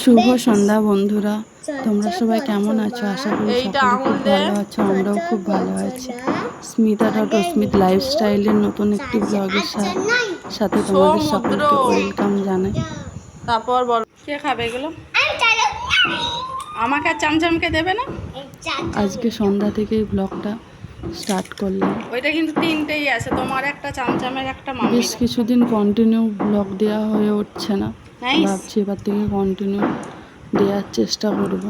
শুভ সন্ধ্যা বন্ধুরা। তোমরা সবাই কেমন আছো? আশা করি সকলে খুব ভালো আছো আমরাও খুব ভালো আছি। স্মিতা ডট স্মিথ লাইফস্টাইলের নতুন একটি ব্লগের সাথে তোমাদের সকলকে ওয়েলকাম জানাই। তারপর বল। কে খাবে এগুলো? আমাকে আর চামচামকে দেবে না? আজকে সন্ধ্যা থেকেই ব্লগটা স্টার্ট করলাম। ওইটা কিন্তু তিনটেই আছে। তোমার একটা চামচামের একটা বেশ কিছুদিন কন্টিনিউ ব্লগ দেওয়া হয়ে উঠছে না. ভাবছি এবার থেকে কন্টিনিউ দেওয়ার চেষ্টা করব।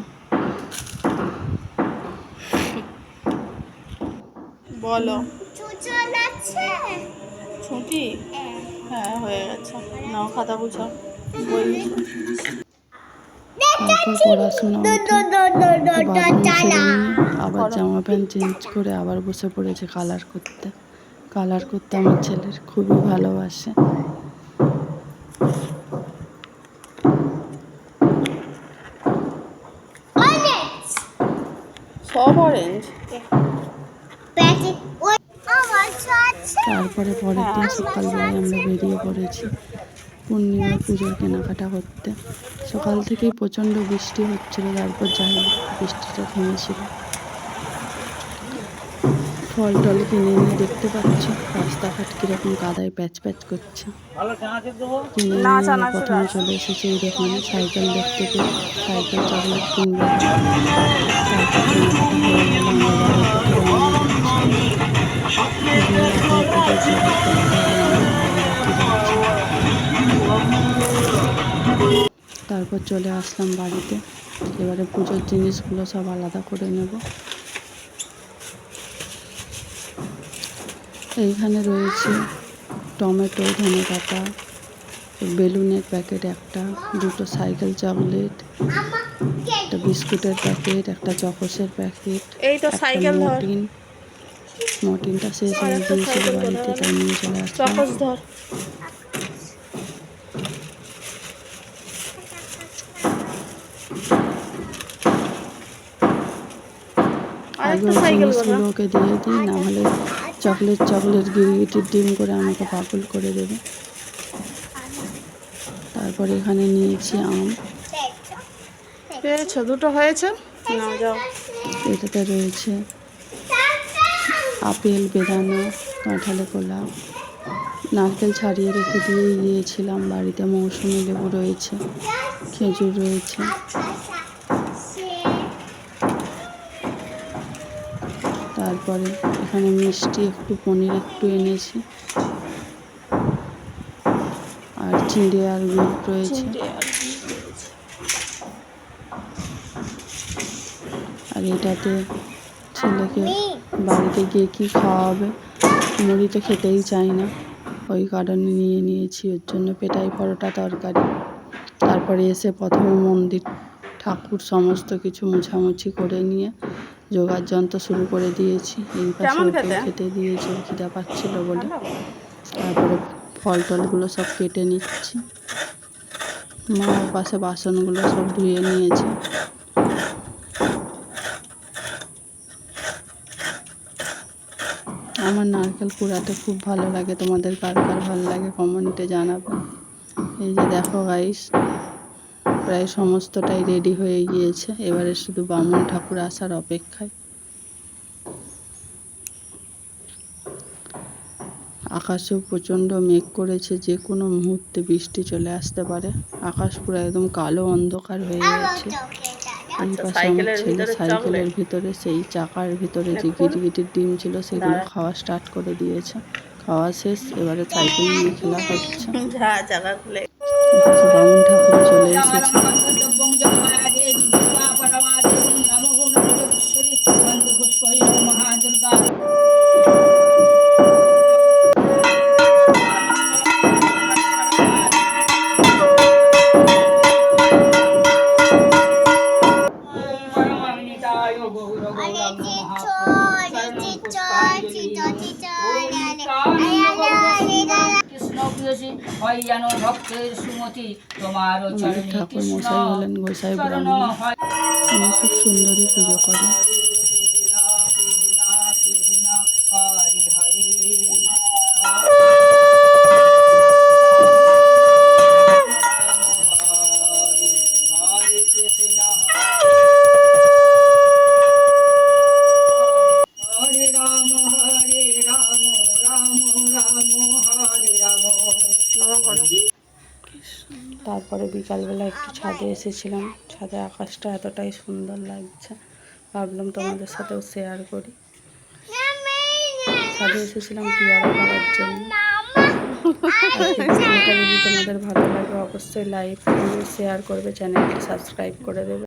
বলো। ছুটি? হ্যাঁ। হয়ে গেছে। নাও খাতা বই আবার জামা প্যান্ট চেঞ্জ করে আবার বসে পড়েছে কালার করতে। কালার করতে আমার ছেলের খুবই ভালোবাসে। সব অরেঞ্জ তারপরে পরের দিন সকালবেলায় আমরা বেরিয়ে পড়েছি পূর্ণিমা পুজোর কেনাকাটা করতে। সকাল থেকেই প্রচণ্ড বৃষ্টি হচ্ছিল তারপর যাই হোক বৃষ্টিটা থেমেছিল। ফল টল কিনে নিয়ে দেখতে পাচ্ছ রাস্তাঘাট কীরকম কাদায় প্যাচ প্যাচ করছে। কিনে নিয়ে প্রথমে চলে এসেছে এই দোকানে সাইকেল দেখতে পেয়ে সাইকেল চকলেট কিনবে। তারপর চলে আসলাম বাড়িতে। এবারে পুজোর জিনিসগুলো সব আলাদা করে নেব। এইখানে রয়েছে টমেটো ধনে পাতা বেলুনের প্যাকেট একটা দুটো সাইকেল চকলেট একটা বিস্কুটের প্যাকেট একটা চকসের প্যাকেট এই তো সাইকেল মর্টিনটা শেষ হয়ে গিয়েছিল বাড়িতে তাই নিয়ে চলে আসলাম। আগে ওকে দিয়ে দিই না হলে চকলেট চকলেট গিরগিটির ডিম করে আমাকে পাগল করে দেবে। তারপর এখানে নিয়েছি আম। পেয়েছ দুটো হয়েছে? না যাও। এটাতে রয়েছে আপেল বেদানা কাঁঠালে কলা নারকেল ছাড়িয়ে রেখে দিয়ে গিয়েছিলাম। বাড়িতে মৌসুমি লেবু রয়েছে খেজুর রয়েছে। তারপরে এখানে মিষ্টি একটু পনির একটু এনেছি। আর চিঁড়ে আর গুড় রয়েছে। আর আর এটাতে ছেলেকে বাড়িতে গিয়ে কি খাওয়াবে? মুড়ি তো খেতেই চাই না। ওই কারণে নিয়ে নিয়েছি ওর জন্য পেটাই পরোটা তরকারি। তারপরে এসে প্রথমে মন্দির ঠাকুর সমস্ত কিছু মোছামুছি করে নিয়ে যোগার যন্ত্র শুরু করে দিয়েছি। এই পাশে খেতে? খেতে দিয়েছি খিদা পাচ্ছিল বলে। তারপরে ফল টলগুলো সব কেটে নিচ্ছি। মা পাশে বাসনগুলো সব ধুয়ে নিয়েছে। আমার নারকেল কুড়াতে খুব ভালো লাগে। তোমাদের কার কার ভালো লাগে কমেন্টে জানাবে। এই যে দেখো গাইস প্রায় সমস্তটাই রেডি হয়ে গিয়েছে। এবারে শুধু বামুন ঠাকুর আসার অপেক্ষায়। আকাশেও প্রচণ্ড মেঘ করেছে, যে কোনো মুহূর্তে বৃষ্টি চলে আসতে পারে। আকাশ পুরো একদম কালো অন্ধকার হয়ে গেছে। এই আচ্ছা, পাশে আমার সাইকেলের ছেলে ভিতরে সাইকেলের ভিতরে সেই চাকার ভিতরে যে গিটগিটির ডিম ছিল সেগুলো খাওয়া স্টার্ট করে দিয়েছে। খাওয়া শেষ এবারে সাইকেল নিয়ে খেলা হচ্ছে। যা জায়গা খুলে। বামুন ঠাকুর চলে এসেছে। হয় যেন ভক্তের সুমতি তোমার ঠাকুর মশাই হলেন গোসাই ব্রাহ্মণ। খুব সুন্দরই পুজো করেন। তারপরে বিকালবেলা একটু ছাদে এসেছিলাম। ছাদে আকাশটা এতটাই সুন্দর লাগছে। ভাবলাম তোমাদের সাথেও শেয়ার করি। ছাদে এসেছিলাম পেয়ারা খাওয়ার জন্য। তোমাদের ভালো লাগে, অবশ্যই লাইক শেয়ার করবে। চ্যানেলটি সাবস্ক্রাইব করে দেবে।